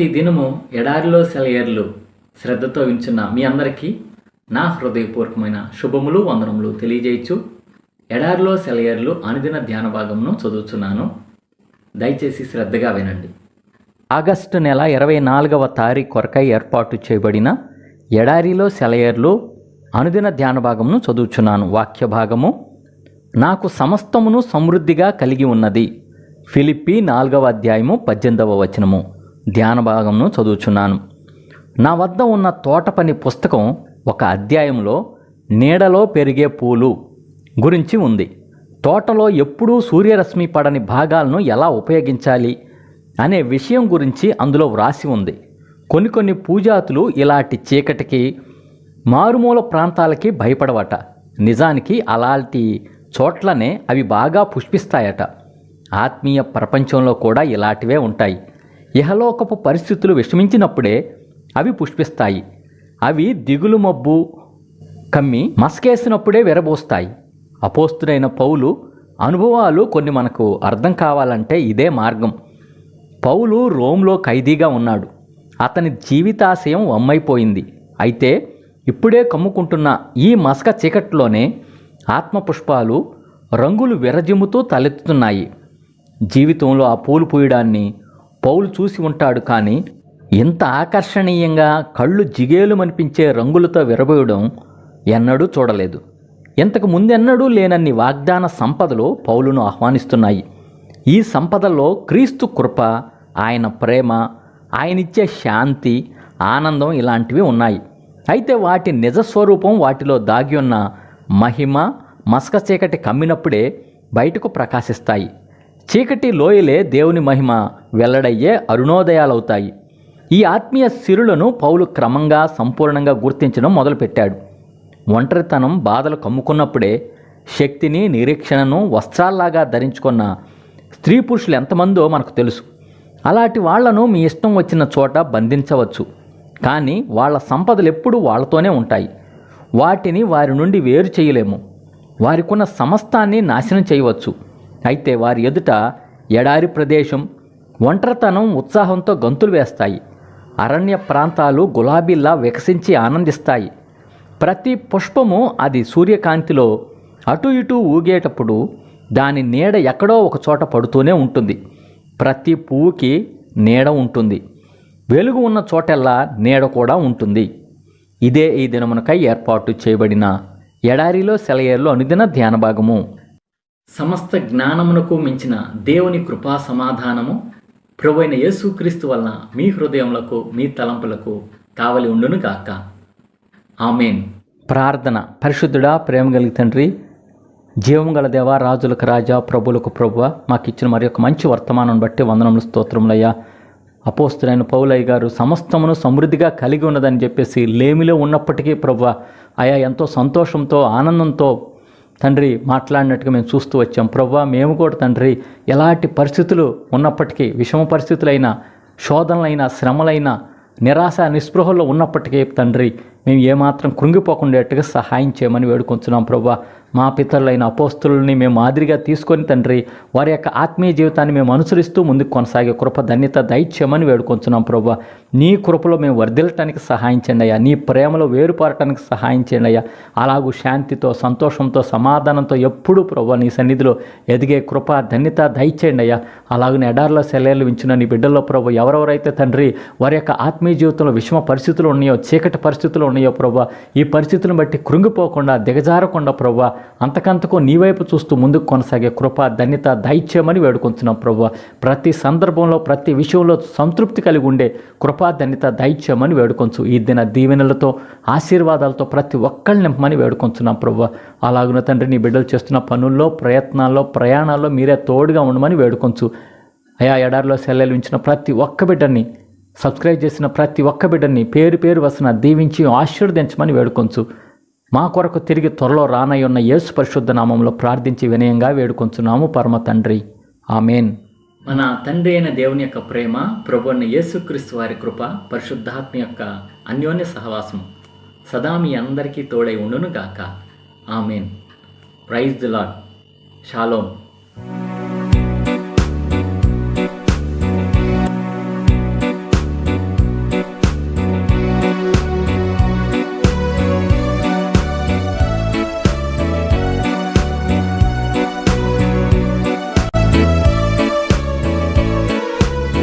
ప్రతి దినము ఎడారిలో సెలయర్లు శ్రద్ధతో వించున్న మీ అందరికీ నా హృదయపూర్వకమైన శుభములు వందనములు తెలియజేయచ్చు. ఎడారిలో సెలయర్లు అనుదిన ధ్యాన భాగమును చదువుతున్నాను దయచేసి శ్రద్ధగా వినండి. ఆగస్టు నెల ఇరవై నాలుగవ తారీఖు కొరకై ఏర్పాటు చేయబడిన ఎడారిలో సెలయర్లు అనుదిన ధ్యాన భాగమును చదువుచున్నాను. వాక్య భాగము నాకు సమస్తమును సమృద్ధిగా కలిగి ఉన్నది. ఫిలిప్పి నాలుగవ అధ్యాయము పద్దెనిమిదవ వచనము. ధ్యాన భాగంను చదువుచున్నాను. నా వద్ద ఉన్న తోట పని పుస్తకం ఒక అధ్యాయంలో నీడలో పెరిగే పూలు గురించి ఉంది. తోటలో ఎప్పుడూ సూర్యరశ్మి పడని భాగాలను ఎలా ఉపయోగించాలి అనే విషయం గురించి అందులో వ్రాసి ఉంది. కొన్ని కొన్ని పూజాతులు ఇలాంటి చీకటికి మారుమూల ప్రాంతాలకి భయపడవట. నిజానికి అలాంటి చోట్లనే అవి బాగా పుష్పిస్తాయట. ఆత్మీయ ప్రపంచంలో కూడా ఇలాంటివే ఉంటాయి. ఇహలోకపు పరిస్థితులు విషమించినప్పుడే అవి పుష్పిస్తాయి. అవి దిగులు మబ్బు కమ్మి మస్కేసినప్పుడే విరబోస్తాయి. అపోస్తుడైన పౌలు అనుభవాలు కొన్ని మనకు అర్థం కావాలంటే ఇదే మార్గం. పౌలు రోమ్లో ఖైదీగా ఉన్నాడు. అతని జీవితాశయం వమ్మైపోయింది. అయితే ఇప్పుడే కమ్ముకుంటున్న ఈ మసక చీకట్లోనే ఆత్మపుష్పాలు రంగులు విరజిమ్ముతూ తలెత్తుతున్నాయి. జీవితంలో ఆ పూలు పూయడాన్ని పౌలు చూసి ఉంటాడు కానీ ఇంత ఆకర్షణీయంగా కళ్ళు జిగేలుమనిపించే రంగులతో విరబోయడం ఎన్నడూ చూడలేదు. ఇంతకు ముందెన్నడూ లేనన్ని వాగ్దాన సంపదలు పౌలును ఆహ్వానిస్తున్నాయి. ఈ సంపదలో క్రీస్తు కృప ఆయన ప్రేమ ఆయనిచ్చే శాంతి ఆనందం ఇలాంటివి ఉన్నాయి. అయితే వాటి నిజస్వరూపం వాటిలో దాగి ఉన్న మహిమ మసక చీకటి కమ్మినప్పుడే బయటకు ప్రకాశిస్తాయి. చీకటి లోయలే దేవుని మహిమ వెల్లడయ్యే అరుణోదయాలవుతాయి. ఈ ఆత్మీయ సిరులను పౌలు క్రమంగా సంపూర్ణంగా గుర్తించడం మొదలుపెట్టాడు. ఒంటరితనం బాధలు కమ్ముకున్నప్పుడే శక్తిని నిరీక్షణను వస్త్రాల్లాగా ధరించుకున్న స్త్రీ పురుషులు ఎంతమందో మనకు తెలుసు. అలాంటి వాళ్ళను మీ ఇష్టం వచ్చిన చోట బంధించవచ్చు. కానీ వాళ్ళ సంపదలు ఎప్పుడూ వాళ్ళతోనే ఉంటాయి. వాటిని వారి నుండి వేరు చేయలేము. వారికున్న సమస్తాన్ని నాశనం చేయవచ్చు. అయితే వారి ఎదుట ఎడారి ప్రదేశం ఒంటరితనం ఉత్సాహంతో గంతులు వేస్తాయి. అరణ్య ప్రాంతాలు గులాబీలా వికసించి ఆనందిస్తాయి. ప్రతి పుష్పము అది సూర్యకాంతిలో అటు ఇటు ఊగేటప్పుడు దాని నీడ ఎక్కడో ఒక చోట పడుతూనే ఉంటుంది. ప్రతి పువ్వుకి నీడ ఉంటుంది. వెలుగు ఉన్న చోటెల్లా నీడ కూడా ఉంటుంది. ఇదే ఈ దినమునకై ఏర్పాటు చేయబడిన ఎడారిలో సెలయేర్లు అనుదిన ధ్యాన భాగము సమస్త జ్ఞానమునకు మించిన దేవుని కృపా సమాధానము ప్రభువైన యేసుక్రీస్తు వలన మీ హృదయములకు మీ తలంపులకు కావలి ఉండును గాక. ఆమెన్. ప్రార్థన. పరిశుద్ధుడా ప్రేమ కలిగి తండ్రి జీవం గల దేవ రాజులకు రాజా ప్రభులకు ప్రభువ మాకు ఇచ్చిన మరి యొక్క మంచి వర్తమానం బట్టి వందనములు స్తోత్రములయ్యా. అపోస్తులైన పౌలయ్య గారు సమస్తమును సమృద్ధిగా కలిగి ఉన్నదని చెప్పేసి లేమిలో ఉన్నప్పటికీ ప్రభు అయా ఎంతో సంతోషంతో ఆనందంతో తండ్రి మాట్లాడినట్టుగా మేము చూస్తూ వచ్చాం. ప్రవ్వా మేము కూడా తండ్రి ఎలాంటి పరిస్థితులు ఉన్నప్పటికీ విషమ పరిస్థితులైన శోధనలైన శ్రమలైన నిరాశ నిస్పృహల్లో ఉన్నప్పటికీ తండ్రి మేము ఏమాత్రం కృంగిపోకుండేట్టుగా సహాయం చేయమని వేడుకొంచున్నాం ప్రభా. మా పితరులైన అపోస్తులని మేము మాదిరిగా తీసుకొని తండ్రి వారి యొక్క ఆత్మీయ జీవితాన్ని మేము అనుసరిస్తూ ముందుకు కొనసాగే కృప ధన్యత దయచేయమని వేడుకొంచున్నాం ప్రభా. నీ కృపలో మేము వర్ధిల్లటానికి సహాయం చేయండి అయ్యా. నీ ప్రేమలో వేరుపారటానికి సహాయం చేయండి అయ్యా. అలాగూ శాంతితో సంతోషంతో సమాధానంతో ఎప్పుడూ ప్రభా నీ సన్నిధిలో ఎదిగే కృప ధన్యత దయచేయండి అయ్యా. అలాగనే ఎడార్లో సెలవులు వించిన నీ బిడ్డల్లో ప్రభు ఎవరెవరైతే తండ్రి వారి యొక్క ఆత్మీయ జీవితంలో విషమ పరిస్థితులు ఉన్నాయో చీకటి పరిస్థితులు ఉన్నాయో ప్రభా ఈ పరిస్థితులను బట్టి కృంగిపోకుండా దిగజారకుండా ప్రభా అంతకంతకు నీ వైపు చూస్తూ ముందుకు కొనసాగే కృప ధన్యత దైత్యమని వేడుకుంటున్నాం ప్రభా. ప్రతి సందర్భంలో ప్రతి విషయంలో సంతృప్తి కలిగి ఉండే కృపా ధన్యత దైత్యమని వేడుకొంచు. ఈ దిన దీవెనలతో ఆశీర్వాదాలతో ప్రతి ఒక్కళ్ళని నింపమని వేడుకొంచున్నాం ప్రభా. అలాగున తండ్రి నీ బిడ్డలు చేస్తున్న పనుల్లో ప్రయత్నాల్లో ప్రయాణాల్లో మీరే తోడుగా ఉండమని వేడుకొంచు. అయా ఎడారిలో సెల్లెలు ఉంచిన ప్రతి ఒక్క బిడ్డని సబ్స్క్రైబ్ చేసిన ప్రతి ఒక్క బిడ్డని పేరు పేరు వస్తున్న దీవించి ఆశీర్వదించమని వేడుకొంచు. మా కొరకు తిరిగి త్వరలో రానయ్యున్న యేసు పరిశుద్ధ నామంలో ప్రార్థించి వినయంగా వేడుకొంచున్నాము పరమ తండ్రి. ఆమెన్. మన తండ్రి అయిన దేవుని యొక్క ప్రేమ ప్రభు అయిన యేసుక్రీస్తు వారి కృప పరిశుద్ధాత్మ యొక్క అన్యోన్య సహవాసం సదా మీ అందరికీ తోడై ఉండును గాక amen. Praise the lord shalom